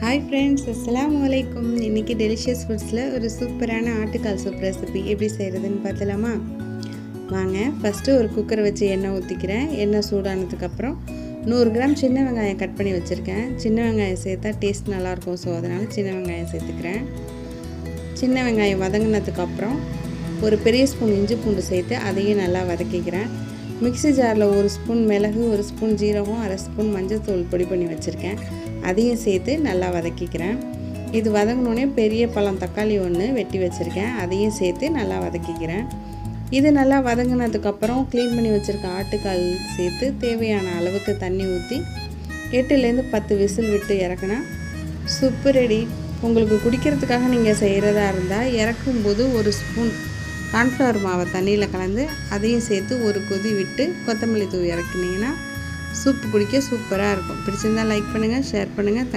Hi friends அஸ்லாம் வலைக்கும் இன்றைக்கி டெலிஷியஸ் ஃபுட்ஸில் ஒரு சூப்பரான ஆட்டுக்கால் சூப் ரெசிபி எப்படி செய்கிறதுன்னு பார்த்தலாமா? வாங்க ஃபஸ்ட்டு ஒரு குக்கரை வச்சு எண்ணெய் ஊற்றிக்கிறேன் எண்ணெய் சூடானதுக்கப்புறம் நூறு கிராம் சின்ன வெங்காயம் கட் பண்ணி வச்சுருக்கேன். சின்ன வெங்காயம் சேர்த்தா டேஸ்ட் நல்லாயிருக்கும் ஸோ அதனால் சின்ன வெங்காயம் சேர்த்துக்கிறேன். சின்ன வெங்காயம் வதங்கினதுக்கப்புறம் ஒரு பெரிய ஸ்பூன் இஞ்சி பூண்டு சேர்த்து அதையும் நல்லா வதக்கிக்கிறேன். மிக்ஸி ஜாரில் ஒரு ஸ்பூன் மிளகு ஒரு ஸ்பூன் ஜீரகம் அரை ஸ்பூன் மஞ்சள் பொடி பண்ணி வச்சுருக்கேன். அதையும் சேர்த்து நல்லா வதக்கிக்கிறேன். இது வதங்கினோடனே பெரிய பழம் தக்காளி ஒன்று வெட்டி வச்சுருக்கேன். அதையும் சேர்த்து நல்லா வதக்கிக்கிறேன். இது நல்லா வதங்கினதுக்கப்புறம் க்ளீன் பண்ணி வச்சுருக்க ஆட்டுக்கால் சேர்த்து தேவையான அளவுக்கு தண்ணி ஊற்றி எட்டுலேருந்து பத்து விசில் விட்டு இறக்குனா சூப்பு ரெடி உங்களுக்கு குடிக்கிறதுக்காக நீங்கள் செய்கிறதா இருந்தால் இறக்கும்போது ஒரு ஸ்பூன் கார்ன்ஃப்ளவர் மாவை தண்ணியில் கலந்து அதையும் சேர்த்து ஒரு கொதி விட்டு கொத்தமல்லி தூவி இறக்குனீங்கன்னா சூப்பு குடிக்க சூப்பராக இருக்கும். பிடிச்சிருந்தால் லைக் பண்ணுங்கள் ஷேர் பண்ணுங்கள்